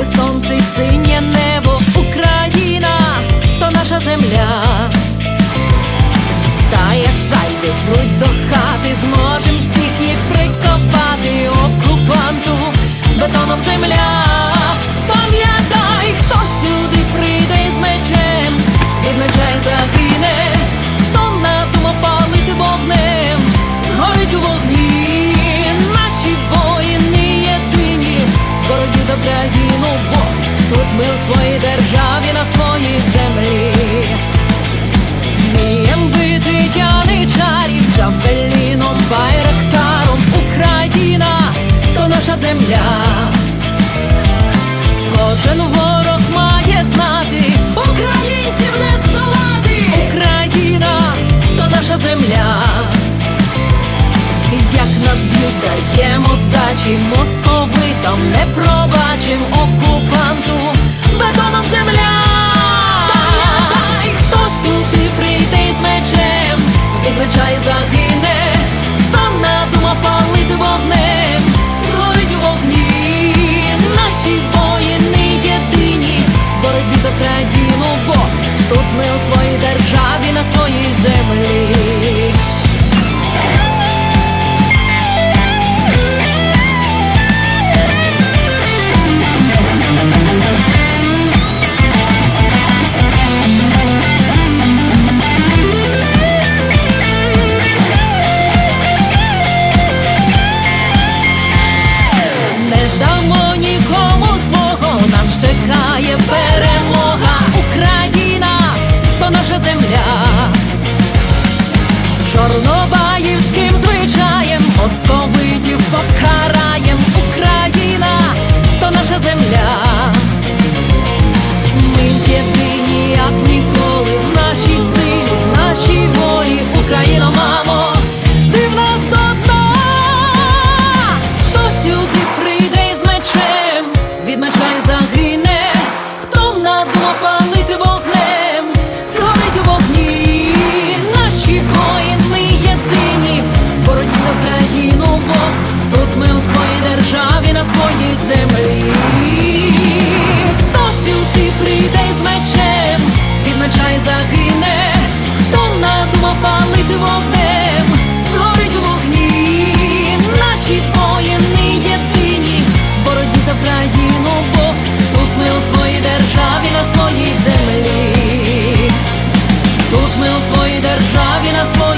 і синє небо, Україна, то наша земля. Та як зайде пруть до хати, зможем всіх їх прикопати окупанту бетоном земля. Земля. Кожен ворог має знати, українців не здолати. Україна то наша земля. Як нас б'ють, даємо здачі, московитам не пробачим окупанту, бетоном земля. Наша. Чорнобаївським звичаєм московитів покараєм. Україна то наша земля. Ми єдині, як ніколи, в нашій силі, в нашій волі, Україна, мамо, ти в нас одна, хто сюди прийде з мечем, від меча загине, хто надумав палити Україну, бо тут ми у своїй державі, на своїй землі, тут ми у своїй державі, на своїй.